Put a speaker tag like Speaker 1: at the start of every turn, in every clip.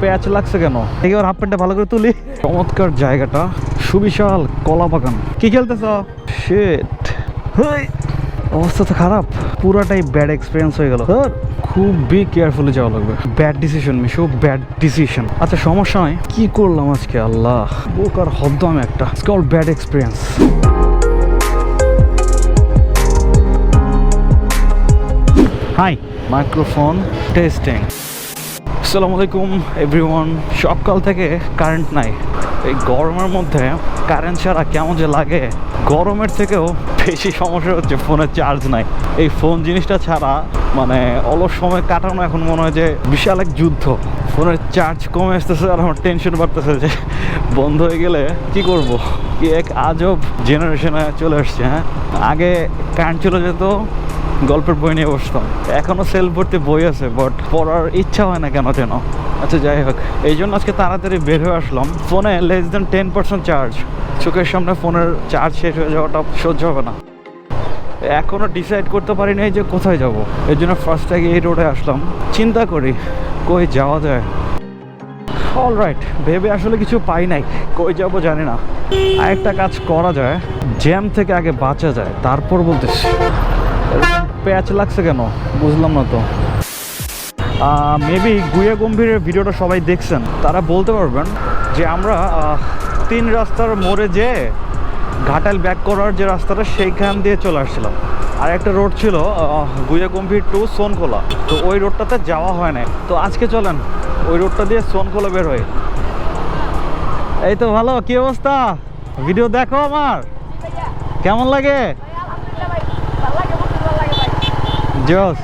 Speaker 1: প্যাচ লাগছে কেন? এবার হাফ প্যান্টটা ভালো করে তুলি। চমৎকার জায়গাটা সুবিশাল কলা বাগান। কি খেলতেছ? শেট অবস্থা তো খারাপ। পুরাটাই ব্যাড এক্সপিরিয়েন্স হয়ে গেল। খুবই কেয়ারফুলি যাওয়া লাগবে। Bad decision Misho bad decision আচ্ছা সমস্যা নয় কি করলাম আজকে? আল্লাহ। বোকার হদ্দ আমি একটা। Call bad experience hi microphone testing আসসালামু আলাইকুম এভরিওয়ান সকাল থেকে কারেন্ট নাই। এই গরমের মধ্যে কারেন্ট ছাড়া কেমন যে লাগে, গরমের থেকেও বেশি সমস্যা হচ্ছে ফোনের চার্জ নাই। এই ফোন জিনিসটা ছাড়া মানে অলস সময় কাটানো এখন মনে হয় যে বিশাল এক যুদ্ধ। ফোনের চার্জ কমে আসতেছে আর আমার টেনশন বাড়তেছে যে বন্ধ হয়ে গেলে কি করব? কি এক আজব জেনারেশনে চলে আসছে হ্যাঁ? আগে কারেন্ট চলে যেত গল্পের বই নিয়ে বসতাম। এখনও সেল ভর্তি বই আছে বাট পড়ার ইচ্ছা হয় না কেন যেন। আচ্ছা যাই হোক। এই জন্য আজকে তাড়াতাড়ি বের হয়ে আসলাম। ফোনে less than ten percent charge চোখের সামনে ফোনের চার্জ শেষ হয়ে যাওয়াটা সহ্য হবে না। এখনও ডিসাইড করতে পারি নাই যে কোথায় যাব। এর জন্য ফার্স্ট আগে এই রোডে আসলাম। চিন্তা করি, কই যাওয়া যায়? অল রাইট ভেবে আসলে কিছু পাই নাই। কই যাব জানি না। আরেকটা কাজ করা যায়। জ্যাম থেকে আগে বাঁচা যায়। তারপর বলতেছি। প্যাচ লাগছে কেন? বুঝলাম না তো। মেবি গুয়া গম্ভীরের ভিডিওটা সবাই দেখছেন। তারা বলতে পারবেন যে আমরা তিন রাস্তার মোড়ে যে ঘাটাল ব্যাক করার যে রাস্তাটা, সেইখান দিয়ে চলে আসছিলাম। আর একটা রোড ছিল গুয়া গম্ভীর টু সোনখোলা। তো ওই রোডটাতে যাওয়া হয় না তো আজকে চলেন, ওই রোডটা দিয়ে সোনখোলা বের হই। এই তো ভালো, কি অবস্থা? ভিডিও দেখো আমার। কেমন লাগে? জোস।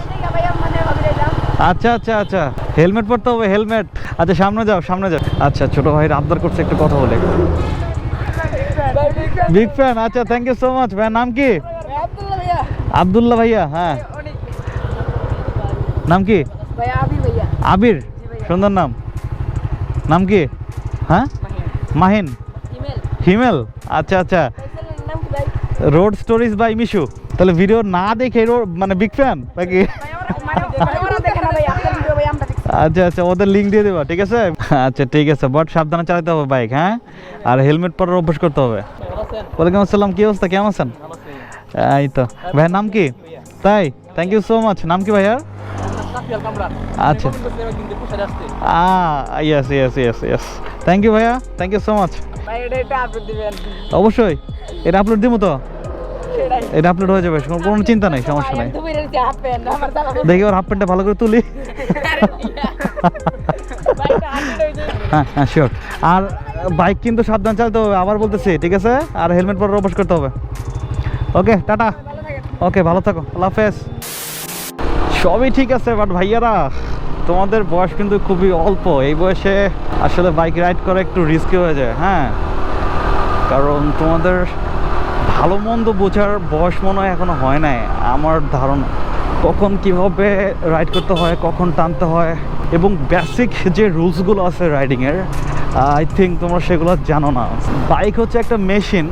Speaker 1: আচ্ছা আচ্ছা আচ্ছা। হেলমেট পরতে হবে, হেলমেট। আচ্ছা সামনে যাও সামনে যাও। আচ্ছা ছোট ভাইয়ের আবদার করছে, একটু কথা বলে। বিগ ফ্যান আচ্ছা থ্যাংক ইউ সো মাচ ভাই নাম কি? আবদুল্লাহ ভাইয়া হ্যাঁ। নাম কি? আবির। সুন্দর নাম। নাম কি? হ্যাঁ? মাহিন। হিমেল। আচ্ছা আচ্ছা। রোড স্টোরিজ বাই মিশু তাহলে ভিডিও না দেখে মানে বিগ ফ্যান নাকি? আচ্ছা আচ্ছা ওদের লিঙ্ক দিয়ে দেবা ঠিক আছে? আচ্ছা ঠিক আছে বাট সাবধানে চালাতে হবে বাইক হ্যাঁ? আর হেলমেট পরার অভ্যাস করতে হবে। ওয়ালাইকুম আসসালাম কি অবস্থা? কেমন আছেন? এই তো। ভাইয়ের নাম কি? তাই থ্যাংক ইউ সো মাচ নাম কি ভাইয়ার আচ্ছা। Yes yes yes yes thank you ভাইয়া থ্যাংক ইউ সো মাচ অবশ্যই। এটা আপলোড দিব তো? এটা আপলোড হয়ে যাবে, কোনো- চিন্তা নেই, সমস্যা নেই। দেখি ওর হাফ প্যান্টটা ভালো করে তুলি। হ্যাঁ হ্যাঁ আর বাইক কিন্তু সাবধান হবে, আবার বলতেছি, ঠিক আছে? আর হেলমেট পরে অভ্যাস করতে হবে। ওকে, টাটা। ওকে, ভালো থাকো, আল্লাহ হাফেজ। সবই ঠিক আছে বাট ভাইয়ারা, তোমাদের বয়স কিন্তু খুবই অল্প। এই বয়সে আসলে বাইক রাইড করা একটু রিস্কি হয়ে যায় হ্যাঁ? কারণ তোমাদের ভালো মন্দ বোঝার বয়স মনে হয় এখনও হয় নাই। আমার ধারণা, কখন কীভাবে রাইড করতে হয়, কখন টানতে হয়, এবং বেসিক যে রুলসগুলো আছে রাইডিংয়ের আই থিঙ্ক তোমরা সেগুলো জানো না। বাইক হচ্ছে একটা মেশিন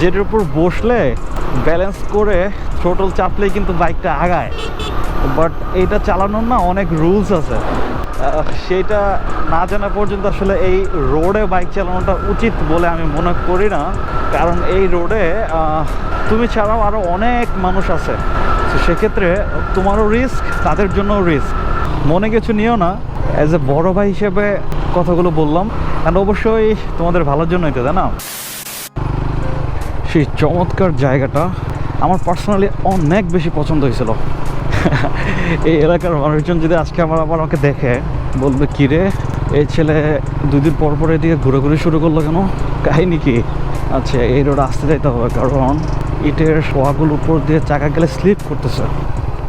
Speaker 1: যেটার উপর বসলে ব্যালেন্স করে থ্রোটল চাপলেই কিন্তু বাইকটা আগায়। বাট এইটা চালানোর না অনেক রুলস আছে। সেইটা না জানা পর্যন্ত আসলে এই রোডে বাইক চালানোটা উচিত বলে আমি মনে করি না। কারণ এই রোডে তুমি ছাড়াও আরও অনেক মানুষ আছে। তো সেক্ষেত্রে তোমারও রিস্ক তাদের জন্যও রিস্ক মনে কিছু নিও না। অ্যাজ এ বড় ভাই হিসেবে কথাগুলো বললাম। অ্যান্ড অবশ্যই তোমাদের ভালোর জন্যই তো, তাই না? সেই চমৎকার জায়গাটা আমার পার্সোনালি অনেক বেশি পছন্দ হয়েছিল। এই এলাকার মানুষজন যদি আজকে আমার আবার আমাকে দেখে, বলবে, কি রে? এই ছেলে দুদিন পর পর এদিকে ঘুরে শুরু করল কেন? কাহিনি কি? আচ্ছা এই রোড আসতে যাইতে হবে, কারণ ইটের শোয়াগুলোর উপর দিয়ে চাকা গেলে স্লিপ করতেছে।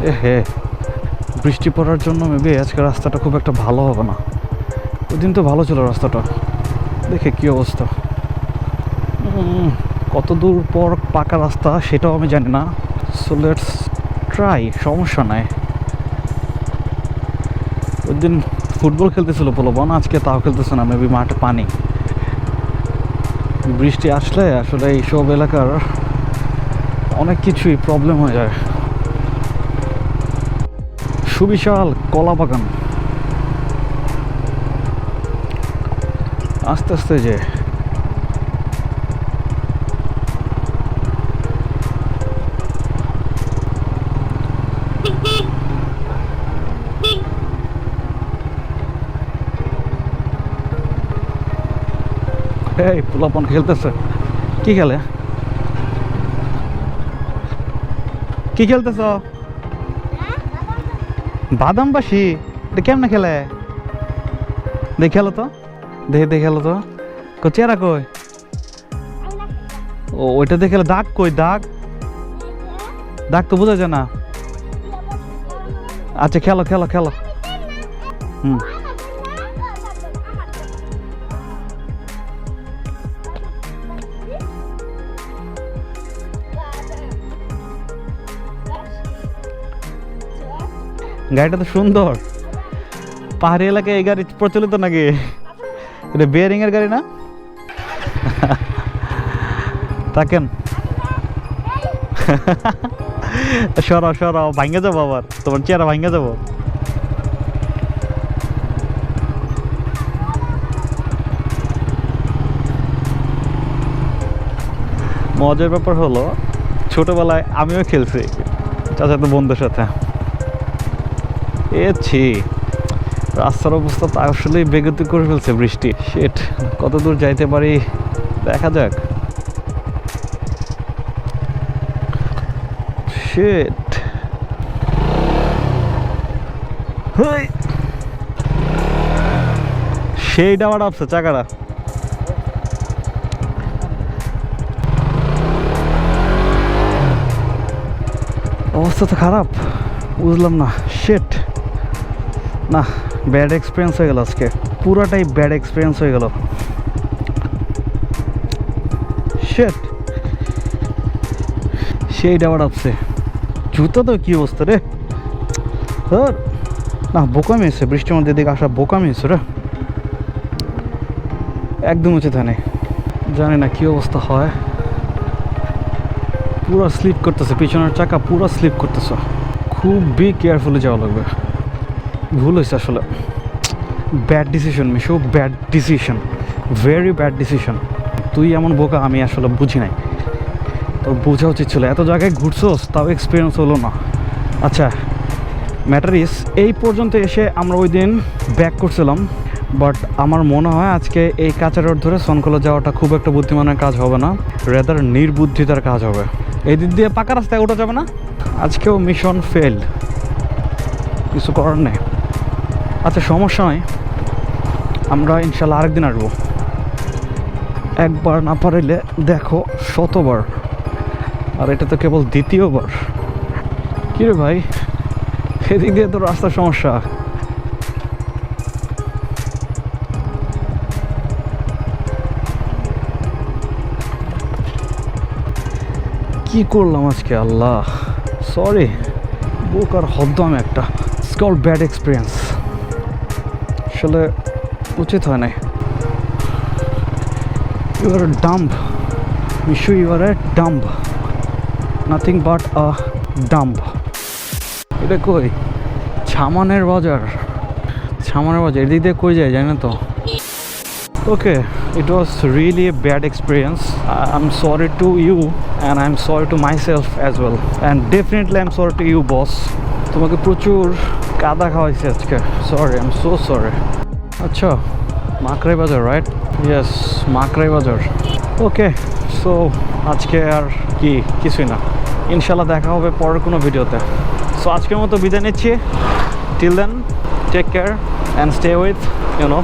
Speaker 1: এ হে, বৃষ্টি পড়ার জন্য মেবি আজকে রাস্তাটা খুব একটা ভালো হবে না। ওই দিন তো ভালো ছিল রাস্তাটা। দেখে কি অবস্থা। কত দূর পর পাকা রাস্তা সেটাও আমি জানি না। সো লেটস ট্রাই সমস্যা নাই। ওই দিন ফুটবল খেলতেছিল পোলবন, আজকে তাও খেলতেছে না মেবি মাঠে পানি। বৃষ্টি আসলে আসলে এইসব এলাকার অনেক কিছুই প্রবলেম হয়ে যায়। সুবিশাল কলা বাগান। আস্তে আস্তে যে এই পোলাপন খেলতেছে। কি খেলে? কি খেলতেছ? বাদাম বাসি এটা কেমনে খেলে? দেখে খেলো তো। দেখে দেখে খেলো তো। কো চেহারা কই? ও, ওইটা দেখে দাগ কই, দাগ? দাগ তো বোঝা যায় না। আচ্ছা খেলো খেলো খেলো। হুম। গাড়িটা তো সুন্দর। পাহাড়ি এলাকায় এই গাড়ি প্রচলিত নাকি? এটা বিয়ারিং এর গাড়ি না? থাকেন। সরাও সরাও ভাঙ্গে যাব আবার। তোমার চেহারা ভাঙ্গে যাব। মজার ব্যাপার হলো, ছোটবেলায় আমিও খেলছি। চাচাতো বন্ধুর সাথে। এ ছি রাস্তার অবস্থা তো আসলেই বেগতি করে ফেলছে বৃষ্টি। শেট কত দূর যাইতে পারি? দেখা যাক। শেট সেই ডাবার আপছে চাকাটা। অবস্থা তো খারাপ, বুঝলাম না। শেট না ব্যাড এক্সপিরিয়েন্স হয়ে গেল আজকে। পুরাটাই ব্যাড এক্সপিরিয়েন্স হয়ে গেল। শেট সেই ডাবার আপসে জুতো তো কি অবস্থা রে? না, বোকামি এসে বৃষ্টির মধ্যে দিকে আসা বোকামি এসে রে। একদম উচিত হয়। জানি না কি অবস্থা হয়। পুরো স্লিপ করতেছে, পিছনের চাকা পুরো স্লিপ করতেছে। খুবই কেয়ারফুলি যাওয়া লাগবে। ভুল হয়েছে আসলে। Bad decision Misho bad decision very bad decision তুই এমন বোকা, আমি আসলে বুঝি নাই। তোর বোঝা উচিত ছিল। এত জায়গায় ঘুরছোস, তাও এক্সপিরিয়েন্স হলো না। আচ্ছা ম্যাটার ইস এই পর্যন্ত এসে আমরা ওই দিন ব্যাক করছিলাম। বাট আমার মনে হয় আজকে এই কাঁচা রোড ধরে সনকলে যাওয়াটা খুব একটা বুদ্ধিমানের কাজ হবে না। রেদার নির্বুদ্ধিতার কাজ হবে। এই দিক দিয়ে পাকা রাস্তায় ওঠা যাবে না? আজকেও মিশন ফেল কিছু করার নেই। আচ্ছা সমস্যা নয় আমরা ইনশাল্লাহ আরেকদিন আসব। একবার না পারিলে দেখো শতবার। আর এটা তো কেবল দ্বিতীয়বার। কিরে ভাই? এদিক দিয়ে তো রাস্তার সমস্যা। কি করলাম আজকে? আল্লাহ সরি বুক আর আমি একটা স্কল ব্যাড এক্সপিরিয়েন্স আসলে উচিত হয় নাই। ইউ আর ডাম্প বিশ্ব you are a dump nothing but a dump এটা কই? ছামানের বাজার। ছামানের বাজার, এদিক দিয়ে কই যায় জানে তো? Okay it was really a bad experience I am sorry to you and I am sorry to myself as well and definitely I am sorry to you boss তোমাকে প্রচুর কাদা খাওয়াইছে আজকে। Sorry I am so sorry আচ্ছা মাকড়াই বাজার right yes মাকড়াই বাজার। Okay so আজকে আর কি? কিছুই না। ইনশাল্লাহ দেখা হবে পরের কোনো ভিডিওতে। সো আজকের মতো বিদায় নিচ্ছি। Till then take care and stay with you no